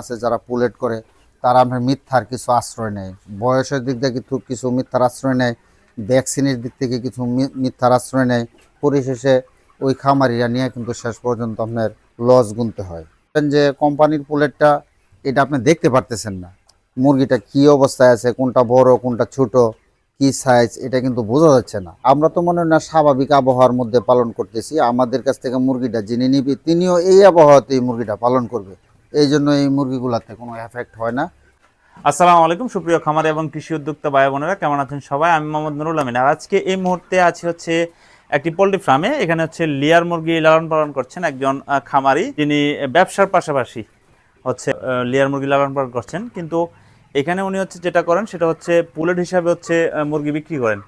আছে যারা পুলেট করে, তারা আপনার মিথ্যার কিছু আশ্রয় নেয়। বয়সের দিক থেকে কিছু কিছু মিথ্যার আশ্রয় নেয় ভ্যাকসিনের দিক থেকে কিছু মিথ্যার আশ্রয় নেয়, পরিশেষে ওই খামারিরা নিয়ে কিন্তু শেষ পর্যন্ত আপনার লস গুনতে হয়। যে কোম্পানির পুলেটটা, এটা আপনি দেখতে পারতেছেন না। মুরগিটা কি অবস্থায় আছে, কোনটা বড়, কোনটা ছোট, কি সাইজ এটা কিন্তু বোঝা যাচ্ছে না। আমরা তো মনে না স্বাভাবিক আবহাওয়ার মধ্যে পালন করতেছি। আমাদের কাছ থেকে মুরগিটা যিনি নিবি, তিনিও এই আবহাওয়াতেই মুরগিটা পালন করবে। এই জন্য এই মুরগিগুলাতে কোনো এফেক্ট হয় না। আসসালামু আলাইকুম, সুপ্রিয় খামার এবং কৃষি উদ্যোক্তা ভাই বোনেরা, কেমন আছেন সবাই? আমি মোহাম্মদ নুরুল আমিন। আর আজকে এই মুহূর্তে আছি হচ্ছে একটি পোলট্রি ফার্মে, এখানে হচ্ছে লিয়ার মুরগি লালন পালন করছেন একজন খামারি। যিনি ব্যবসার পাশাপাশি হচ্ছে লিয়ার মুরগি লালন পালন করছেন। কিন্তু এখানে উনি হচ্ছে যেটা করেন, সেটা হচ্ছে পুলেট হিসাবে হচ্ছে মুরগি বিক্রি করেন।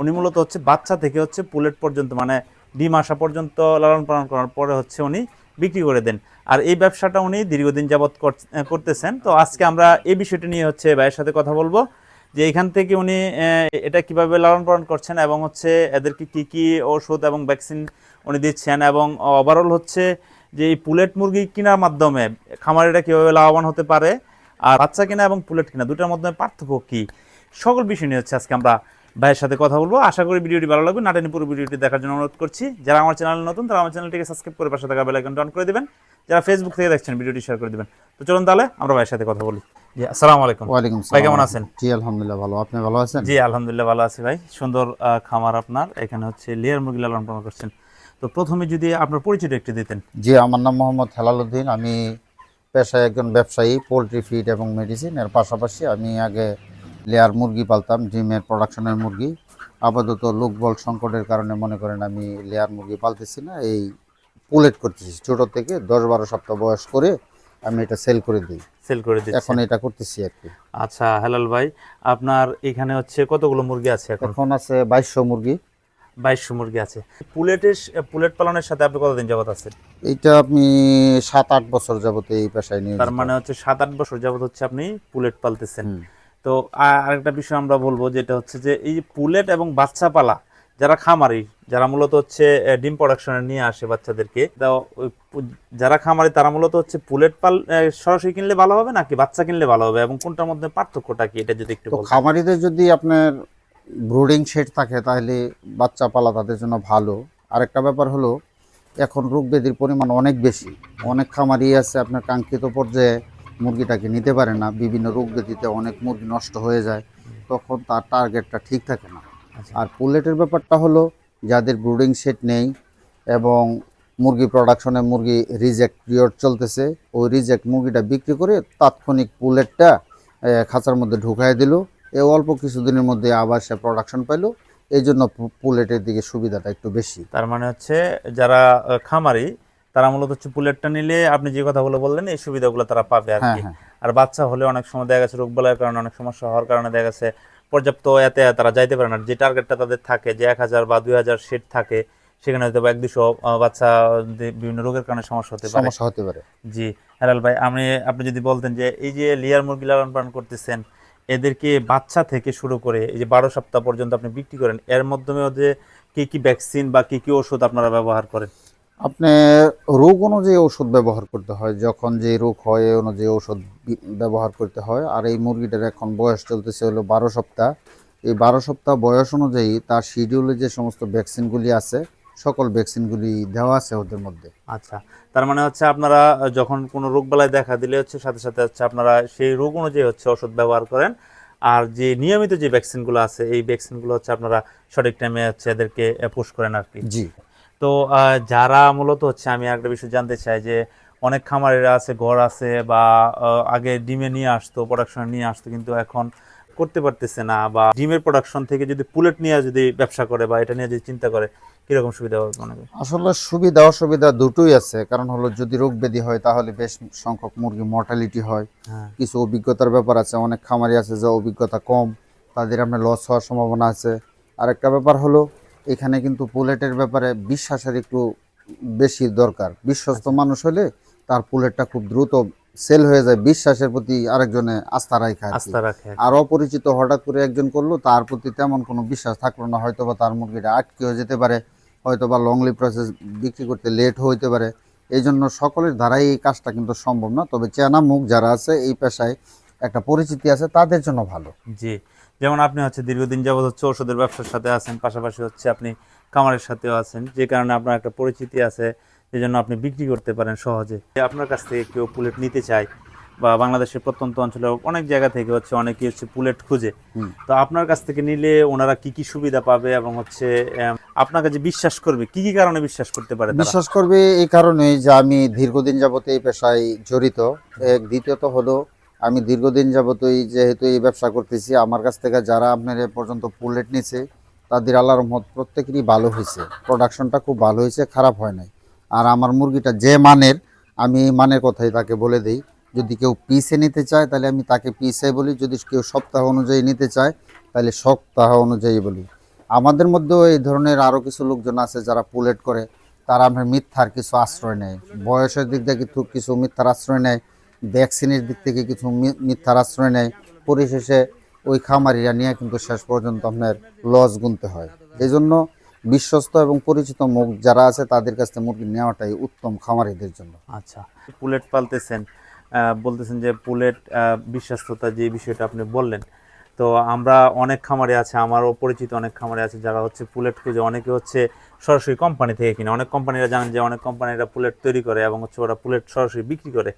উনি মূলত হচ্ছে বাচ্চা থেকে হচ্ছে পুলেট পর্যন্ত মানে ডিম আসা পর্যন্ত লালন পালন করার পরে হচ্ছে উনি বিক্রি করে দেন। আর এই ব্যবসাটা উনি দীর্ঘদিন যাবৎ কর- করতেছেন। তো আজকে আমরা এই বিষয়টি নিয়ে হচ্ছে ভাইয়ের সাথে কথা বলব যে এখান থেকে উনি এটা কীভাবে লালন পালন করছেন এবং হচ্ছে এদেরকে কি কি ওষুধ এবং ভ্যাকসিন উনি দিচ্ছেন এবং ওভারঅল হচ্ছে যে এই পুলেট মুরগি কেনার মাধ্যমে খামারিরা কীভাবে লাভবান হতে পারে, আর বাচ্চা কেনা এবং পুলেট কিনা দুটার মাধ্যমে পার্থক্য কী, সকল বিষয় নিয়ে হচ্ছে আজকে আমরা ভাইয়ের সাথে কথা বলব। আশা করি ভিডিওটি ভালো লাগবে। নাটেনি পুরো ভিডিওটি দেখার জন্য অনুরোধ করছি। যারা আমার চ্যানেল নতুন, তারা আমার চ্যানেলটিকে সাবস্ক্রাইব করে পাশে থাকা বেল আইকনটা অন করে দিবেন। যারা ফেসবুক থেকে দেখছেন ভিডিওটি শেয়ার করে দিবেন। তো চলুন তাহলে আমরা ভাইয়ের সাথে কথা বলি। জি আসসালামু আলাইকুম। ওয়ালাইকুম ভাই কেমন আছেন? জি আলহামদুলিল্লাহ ভালো। আপনি ভালো আছেন? জি আলহামদুলিল্লাহ ভালো আছি ভাই। সুন্দর খামার আপনার। এখানে হচ্ছে লেয়ার মুরগি লালন পালন করছেন। তো প্রথমে যদি আপনার পরিচয়টা একটু দিতেন। জি আমার নাম মোহাম্মদ হেলালুদ্দিন আমি পেশায় একজন ব্যবসায়ী পোলট্রি ফিড এবং মেডিসিন। এর পাশাপাশি আমি আগে লেয়ার মুরগি পালতাম ডিমের প্রোডাকশনের মুরগি। আপাতত লোকবল সংকটের কারণে মনে করেন আমি লেয়ার মুরগি পালতেছি না। এই পুলেট করতেছি ছোট থেকে দশ বারো সপ্তাহ বয়স করে আমি এটা সেল করে দিই। সেল করে দিই এখন এটা করতেছি আর কি। আচ্ছা হেলাল ভাই আপনার এখানে হচ্ছে কতগুলো মুরগি আছে এখন? এখন আছে বাইশশো মুরগি। বাইশশো মুরগি আছে। পুলেটের পুলেট পালনের সাথে আপনি কতদিন যাবত আছেন? এইটা আপনি সাত আট বছর যাবত এই পেশায় নিয়ে তার মানে হচ্ছে সাত আট বছর যাবত হচ্ছে আপনি পুলেট পালতেছেন। তো আরেকটা বিষয় আমরা বলব যেটা হচ্ছে যে এই যে পুলেট এবং বাচ্চা পালা যারা খামারি যারা মূলত হচ্ছে ডিম প্রোডাকশনে নিয়ে আসে বাচ্চাদেরকে যারা খামারি তারা মূলত হচ্ছে পুলেট পাল সরাসরি কিনলে ভালো হবে নাকি বাচ্চা কিনলে ভালো হবে? এবং কোনটার মধ্যে পার্থক্যটা কি? এটা যদি একটু খামারিদের যদি আপনার ব্রুডিং শেড থাকে তাহলে বাচ্চা পালা তাদের জন্য ভালো। আরেকটা ব্যাপার হলো এখন রোগ ব্যাধির পরিমাণ অনেক বেশি। অনেক খামারি আছে আপনার কাঙ্ক্ষিত পর্যায়ে মুরগিটাকে নিতে পারে না। বিভিন্ন রোগ ব্যাধিতে অনেক মুরগি নষ্ট হয়ে যায়। তখন তার টার্গেটটা ঠিক থাকে না। আর পুলেটের ব্যাপারটা হলো যাদের ব্রুডিং সেট নেই এবং মুরগি প্রোডাকশনে মুরগি রিজেক্ট পিরিয়ড চলতেছে ওই রিজেক্ট মুরগিটা বিক্রি করে তাৎক্ষণিক পুলেটটা খাঁচার মধ্যে ঢুকাই দিল। এ অল্প কিছুদিনের মধ্যে আবার সে প্রোডাকশন পাইলো। এই জন্য পুলেটের দিকে সুবিধাটা একটু বেশি। তার মানে হচ্ছে যারা খামারি তারা মূলত হচ্ছে পুলেটটা নিলে আপনি যে কথাগুলো বললেন এই সুবিধাগুলো তারা পাবে আর হ্যাঁ কি। হ্যাঁ। আর বাচ্চা হলে অনেক সময় দেখা গেছে রোগ বালাইয়ের কারণে অনেক সমস্যা হওয়ার কারণে দেখা গেছে পর্যাপ্ত এতে তারা যাইতে পারে না। যে টার্গেটটা তাদের থাকে যে এক হাজার বা দুই হাজার সেট থাকে সেখানে হয়তো বা এক দুশো বাচ্চা বিভিন্ন রোগের কারণে সমস্যা হতে পারে। সমস্যা হতে পারে। জি হেলাল ভাই আমি আপনি যদি বলতেন যে এই যে লিয়ার মুরগি লালন পালন করতেছেন এদেরকে বাচ্চা থেকে শুরু করে এই যে বারো সপ্তাহ পর্যন্ত আপনি বিক্রি করেন এর মাধ্যমে যে কি কি ভ্যাকসিন বা কি কি ওষুধ আপনারা ব্যবহার করেন? আপনি রোগ অনুযায়ী ওষুধ ব্যবহার করতে হয়। যখন যে রোগ হয় এই অনুযায়ী ওষুধ ব্যবহার করতে হয়। আর এই মুরগিটার এখন বয়স চলতেছে হলো বারো সপ্তাহ। এই বারো সপ্তাহ বয়স অনুযায়ী তার শিডিউলে যে সমস্ত ভ্যাকসিনগুলি আছে সকল ভ্যাকসিনগুলি দেওয়া আছে ওদের মধ্যে। আচ্ছা তার মানে হচ্ছে আপনারা যখন কোনো রোগ বালাই দেখা দিলে হচ্ছে সাথে সাথে হচ্ছে আপনারা সেই রোগ অনুযায়ী হচ্ছে ওষুধ ব্যবহার করেন। আর যে নিয়মিত যে ভ্যাকসিনগুলো আছে এই ভ্যাকসিনগুলো হচ্ছে আপনারা সঠিক টাইমে হচ্ছে এদেরকে পুশ করেন আর কি। জি। তো যারা মূলত হচ্ছে আমি একটা বিষয় জানতে চাই যে অনেক খামারেরা আছে ঘর আছে বা আগে ডিমে নিয়ে আসতো প্রোডাকশনে নিয়ে আসতো কিন্তু এখন করতে পারতেছে না বা ডিমের প্রোডাকশন থেকে যদি পুলেট নিয়ে যদি ব্যবসা করে বা এটা নিয়ে যদি চিন্তা করে কীরকম সুবিধা হবে মনে হয় আসলে সুবিধা অসুবিধা দুটোই আছে। কারণ হলো যদি রোগ ব্যাধি হয় তাহলে বেশ সংখ্যক মুরগি মর্টালিটি হয়। হ্যাঁ। কিছু অভিজ্ঞতার ব্যাপার আছে অনেক খামারি আছে যে অভিজ্ঞতা কম তাদের আপনার লস হওয়ার সম্ভাবনা আছে। আরেকটা ব্যাপার হলো এখানে কিন্তু পুলেটের ব্যাপারে বিশ্বাসের একটু বেশি দরকার। বিশ্বস্ত মানুষ হলে তার পুলেটটা খুব দ্রুত সেল হয়ে যায় বিশ্বাসের প্রতি আরেকজনে আস্থা রাখে আর আস্থা রাখে আর অপরিচিত হঠাৎ করে একজন করল তার প্রতি তেমন কোনো বিশ্বাস থাকল না হয়তো বা তার মুরগিটা আটকেও যেতে পারে হয়তো বা লংলি প্রসেস বিক্রি করতে লেট হইতে পারে। এই জন্য সকলের দ্বারাই এই কাজটা কিন্তু সম্ভব না। তবে চেনা মুখ যারা আছে এই পেশায় একটা পরিচিতি আছে তাদের জন্য ভালো। জি। যেমন আপনি হচ্ছে দীর্ঘদিন যাবত হচ্ছে ওষুধের ব্যবসার সাথে আছেন পাশাপাশি হচ্ছে আপনি খামারের সাথেও আছেন যে কারণে আপনার একটা পরিচিতি আছে যে জন্য আপনি বিক্রি করতে পারেন সহজে। আপনার কাছ থেকে কেউ পুলেট নিতে চায় বা বাংলাদেশের প্রত্যন্ত অঞ্চলে অনেক জায়গা থেকে হচ্ছে অনেকে হচ্ছে পুলেট খুঁজে। তো আপনার কাছ থেকে নিলে ওনারা কি কি সুবিধা পাবে এবং হচ্ছে আপনাকে যে বিশ্বাস করবে কি কি কারণে বিশ্বাস করতে পারে বিশ্বাস করবে এই কারণেই যে আমি দীর্ঘদিন যাবত এই পেশায় জড়িত। এক দ্বিতীয়ত হলো আমি দীর্ঘদিন যাবতই যেহেতু এই ব্যবসা করতেছি, আমার কাছ থেকে যারা আপনার এ পর্যন্ত পুলেট নিছে, তাদের আল্লাহর রহমত প্রত্যেকেরই ভালো হয়েছে প্রোডাকশনটা খুব ভালো হয়েছে খারাপ হয় নাই। আর আমার মুরগিটা যে মানের, আমি এই মানের কথাই তাকে বলে দিই, যদি কেউ পিসে নিতে চায়, তাহলে আমি তাকে পিসে বলি। যদি কেউ সপ্তাহ অনুযায়ী নিতে চায়, তাহলে সপ্তাহ অনুযায়ী বলি। আমাদের মধ্যেও এই ধরনের আরও কিছু লোকজন আছে যারা পুলেট করে, তারা আপনার মিথ্যার কিছু আশ্রয় নেয়। বয়সের দিক থেকে কিছু মিথ্যার আশ্রয় নেয়। ভ্যাকসিনের দিক থেকে কিছু মিথ্যার আশ্রয় নেয়। পরিশেষে ওই খামারিরা নিয়ে কিন্তু শেষ পর্যন্ত আপনার লস গুনতে হয়। এই জন্য বিশ্বস্ত এবং পরিচিত মুখ যারা আছে, তাদের কাছ থেকে মুরগি নেওয়াটাই উত্তম খামারিদের জন্য। আচ্ছা। পুলেট পালতেছেন বলতেছেন যে পুলেট বিশ্বাস্ততা যে বিষয়টা আপনি বললেন। তো আমরা অনেক খামারে আছে, আমারও পরিচিত অনেক খামারে আছে যারা হচ্ছে পুলেট খুঁজে। অনেকে হচ্ছে সরাসরি কোম্পানি থেকে কিনে। অনেক কোম্পানিরা জানেন যে অনেক কোম্পানিরা পুলেট তৈরি করে এবং হচ্ছে ওরা পুলেট সরাসরি বিক্রি করে।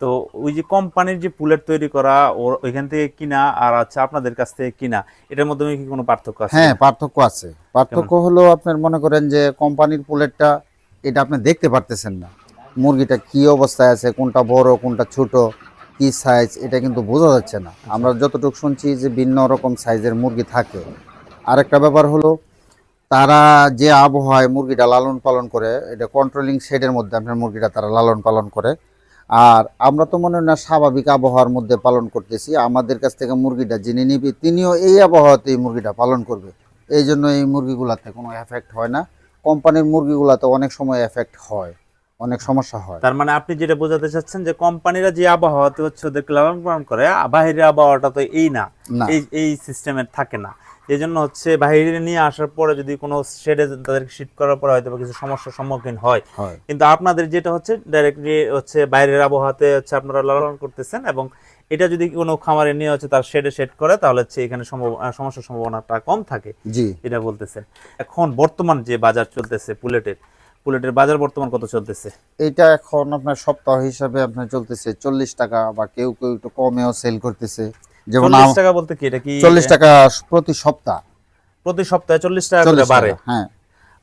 তো ওই যে কোম্পানির যে পুলেট তৈরি করা ওর ওইখান থেকে কিনা আর আচ্ছা আপনাদের কাছ থেকে কিনা এটার মধ্যে কি কোনো পার্থক্য আছে? হ্যাঁ পার্থক্য আছে। পার্থক্য হলো আপনার মনে করেন যে কোম্পানির পুলেটটা এটা আপনি দেখতে পারতেছেন না। মুরগিটা কি অবস্থায় আছে কোনটা বড় কোনটা ছোট কি সাইজ এটা কিন্তু বোঝা যাচ্ছে না। আমরা যতটুকু শুনছি যে ভিন্ন রকম সাইজের মুরগি থাকে। আরেকটা ব্যাপার হলো তারা যে আবহাওয়ায় মুরগিটা লালন পালন করে এটা কন্ট্রোলিং শেডের মধ্যে আপনার মুরগিটা তারা লালন পালন করে আর আমরা তো মনে হয় না স্বাভাবিক আবহাওয়ার মধ্যে পালন করতেছি। আমাদের কাছ থেকে মুরগিটা যিনি নিবি তিনিও এই আবহাওয়াতে এই মুরগিটা পালন করবে। এই জন্য এই মুরগিগুলাতে কোনো এফেক্ট হয় না। কোম্পানির মুরগিগুলাতে অনেক সময় এফেক্ট হয় অনেক সমস্যা হয়। তার মানে আপনি যেটা বোঝাতে চাচ্ছেন যে কোম্পানিরা যে আবহাওয়াতে হচ্ছে ওদেরকে লালন পালন করে বাইরের আবহাওয়াটা তো এই না। না। এই এই সিস্টেমের থাকে না। এই জন্য হচ্ছে বাইরে নিয়ে আসার পরে যদি কোনো শেডে তাদেরকে শিফট করার পরে হয়তো কিছু সমস্যার সম্মুখীন হয়। কিন্তু আপনাদের যেটা হচ্ছে ডাইরেক্টলি হচ্ছে বাইরের আবহাওয়াতে হচ্ছে আপনারা লালন করতেছেন এবং এটা যদি কোনো খামারে নিয়ে হচ্ছে তার শেডে সেট করে তাহলে হচ্ছে এখানে সমস্যার সম্ভাবনাটা কম থাকে জি। এটা বলতেছেন। এখন বর্তমান যে বাজার চলতেছে পুলেটের পুলেটের বাজার বর্তমান কত চলতেছে? এটা এখন আপনার সপ্তাহ হিসাবে আপনার চলতেছে চল্লিশ টাকা বা কেউ কেউ একটু কমেও সেল করতেছে। যেমন টাকা বলতে কি? এটা কি চল্লিশ টাকা প্রতি সপ্তাহ। প্রতি সপ্তাহে চল্লিশ টাকা করে বাড়ে? হ্যাঁ।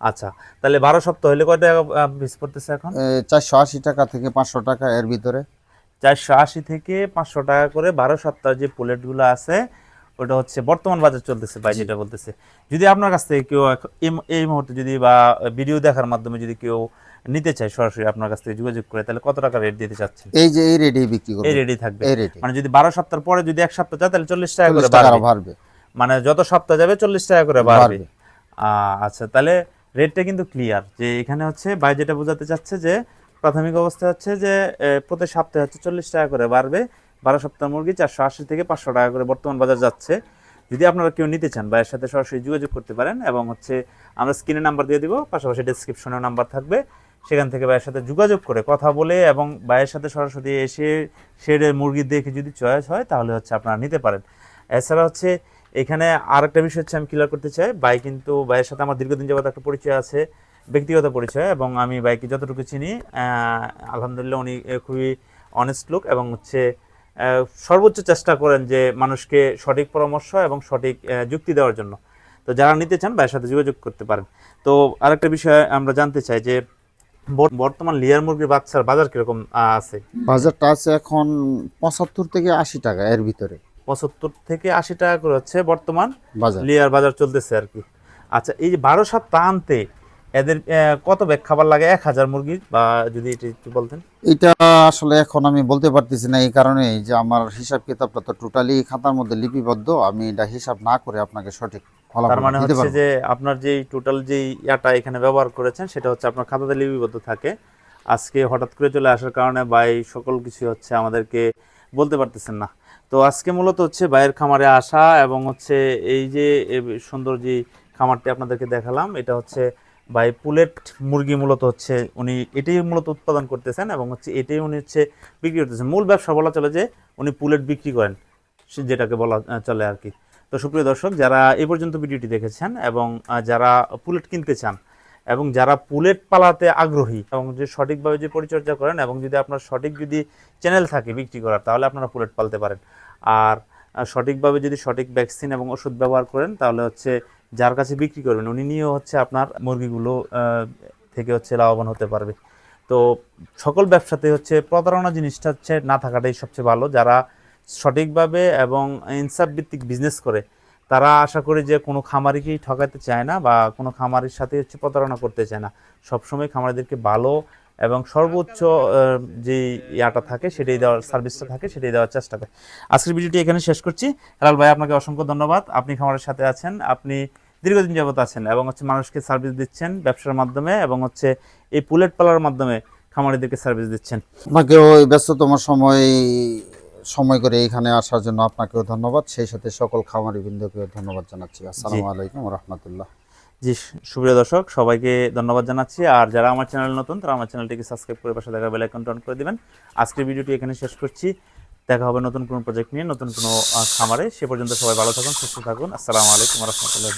আচ্ছা তাহলে বারো সপ্তাহ হলে কয় টাকা পিস পড়তেছে এখন? চারশো আশি টাকা থেকে পাঁচশো টাকা এর ভিতরে। চারশো আশি থেকে পাঁচশো টাকা করে বারো সপ্তাহ যে প্লেটগুলো আছে ওটা হচ্ছে বর্তমান বাজার চলতেছে ভাই যেটা বলতেছে। যদি আপনার কাছ থেকে কেউ এই- এই মুহূর্তে যদি বা ভিডিও দেখার মাধ্যমে যদি কেউ নিতে চায় সরাসরি আপনার কাছ থেকে যোগাযোগ করে তাহলে কত টাকা রেট দিতে চাচ্ছেন? এই যে এই রেটে বিক্রি এই করবে রেডি থাকবে। এই রেটে মানে যদি বারো সপ্তাহ পরে যদি এক সপ্তাহ চায় তাহলে চল্লিশ টাকা করে বাড়বে। মানে যত সপ্তাহ যাবে চল্লিশ টাকা করে বাড়বে। আচ্ছা তাহলে রেটটা কিন্তু ক্লিয়ার যে এখানে হচ্ছে ভাই যেটা বোঝাতে চাচ্ছে যে প্রাথমিক অবস্থা হচ্ছে যে প্রতি সপ্তাহে হচ্ছে চল্লিশ টাকা করে বাড়বে। বারো সপ্তাহ মুরগি চারশো আশি থেকে পাঁচশো টাকা করে বর্তমান বাজার যাচ্ছে। যদি আপনারা কেউ নিতে চান, ভাইয়ের সাথে সরাসরি যোগাযোগ করতে পারেন এবং হচ্ছে আমরা স্ক্রিনে নাম্বার দিয়ে দিব, পাশাপাশি ডিসক্রিপশনেও নাম্বার থাকবে। সেখান থেকে ভাইয়ের সাথে যোগাযোগ করে কথা বলে এবং ভাইয়ের সাথে সরাসরি এসে শেডের মুরগি দেখে যদি চয়েস হয়, তাহলে হচ্ছে আপনারা নিতে পারেন। এছাড়া হচ্ছে এখানে আরেকটা বিষয় হচ্ছে আমি ক্লিয়ার করতে চাই, ভাই কিন্তু ভাইয়ের সাথে আমার দীর্ঘদিন যাবত একটা পরিচয় আছে, ব্যক্তিগত পরিচয় এবং আমি বাইকে যতটুকু চিনি আলহামদুলিল্লাহ উনি খুবই অনেস্ট লোক এবং হচ্ছে সর্বোচ্চ চেষ্টা করেন যে মানুষকে সঠিক পরামর্শ এবং সঠিক যুক্তি দেওয়ার জন্য। তো যারা নিতে চান ভাইয়ের সাথে যোগাযোগ করতে পারেন। তো আরেকটা বিষয় আমরা জানতে চাই যে বর্তমান লিয়ার মুরগির বাচ্চার বাজার কীরকম আছে? বাজারটা আছে এখন পঁচাত্তর থেকে আশি টাকা এর ভিতরে। পঁচাত্তর থেকে আশি টাকা করে হচ্ছে বর্তমান বাজার। লিয়ার বাজার চলতেছে আর কি। আচ্ছা এই যে বারো সপ্তাহ আনতে এদের কত ব্যাগ খাবার লাগে? এক হাজার মুরগির? বা যদি এটা একটু বলতেন। এটা আসলে এখন আমি বলতে পারতেছি না এই কারণে যে আমার হিসাব কিতাবটা তো টোটালি খাতার মধ্যে লিপিবদ্ধ। আমি এটা হিসাব না করে আপনাকে সঠিক তার মানে হচ্ছে যে আপনার যেই টোটাল যেই ইয়াটা এখানে ব্যবহার করেছেন সেটা হচ্ছে আপনার খাতাতে লিপিবদ্ধ থাকে। আজকে হঠাৎ করে চলে আসার কারণে ভাই সকল কিছু হচ্ছে আমাদেরকে বলতে পারতেছেন না। তো আজকে মূলত হচ্ছে ভাইয়ের খামারে আসা এবং হচ্ছে এই যে সুন্দর যে খামারটি আপনাদেরকে দেখালাম এটা হচ্ছে বা এই পুলেট মুরগি মূলত হচ্ছে উনি এটাই মূলত উৎপাদন করতেছেন এবং হচ্ছে এটাই উনি হচ্ছে বিক্রি করতেছেন। মূল ব্যবসা বলা চলে যে উনি পুলেট বিক্রি করেন যেটাকে বলা চলে আর কি। তো সুপ্রিয় দর্শক, যারা এই পর্যন্ত ভিডিওটি দেখেছেন এবং যারা পুলেট কিনতে চান এবং যারা পুলেট পালাতে আগ্রহী এবং যে সঠিকভাবে যে পরিচর্যা করেন এবং যদি আপনার সঠিক যদি চ্যানেল থাকে বিক্রি করার, তাহলে আপনারা পুলেট পালতে পারেন। আর সঠিকভাবে যদি সঠিক ভ্যাকসিন এবং ওষুধ ব্যবহার করেন, তাহলে হচ্ছে যার কাছে বিক্রি করবেন, উনি নিয়েও হচ্ছে আপনার মুরগিগুলো থেকে হচ্ছে লাভবান হতে পারবে। তো সকল ব্যবসাতে হচ্ছে প্রতারণা জিনিসটা হচ্ছে না থাকাটাই সবচেয়ে ভালো। যারা সঠিকভাবে এবং ইনসাফ ভিত্তিক বিজনেস করে, তারা আশা করি যে কোনো খামারিকেই ঠকাতে চায় না বা কোনো খামারির সাথে হচ্ছে প্রতারণা করতে চায় না। সবসময় খামারিদেরকে ভালো এবং সর্বোচ্চ যে ইয়াটা থাকে সেটাই দেওয়ার সার্ভিসটা থাকে সেটাই দেওয়ার চেষ্টা করে। আজকের ভিডিওটি এখানে শেষ করছি। হেলাল ভাই, আপনাকে অসংখ্য ধন্যবাদ। আপনি খামারের সাথে আছেন। আপনি দীর্ঘদিন যাবত আছেন এবং হচ্ছে মানুষকে সার্ভিস দিচ্ছেন ব্যবসার মাধ্যমে এবং হচ্ছে এই পুলেট পালার মাধ্যমে খামারিদেরকে সার্ভিস দিচ্ছেন। আপনাকেও এই ব্যস্ততম সময় সময় করে এখানে আসার জন্য আপনাকেও ধন্যবাদ। সেই সাথে সকল খামারি বৃন্দকেও ধন্যবাদ জানাচ্ছি। আসসালামু আলাইকুম রহমতুল্লাহ। জি সুপ্রিয় দর্শক সবাইকে ধন্যবাদ জানাচ্ছি। আর যারা আমার চ্যানেল নতুন তারা আমার চ্যানেলটিকে সাবস্ক্রাইব করে পাশে দেখা বেল অন করে দিবেন। আজকের ভিডিওটি এখানে শেষ করছি। দেখা হবে নতুন কোনো প্রজেক্ট নিয়ে নতুন কোনো খামারে। সে পর্যন্ত সবাই ভালো থাকুন সুস্থ থাকুন। আসসালামু আলাইকুম রহমতুল্লাহ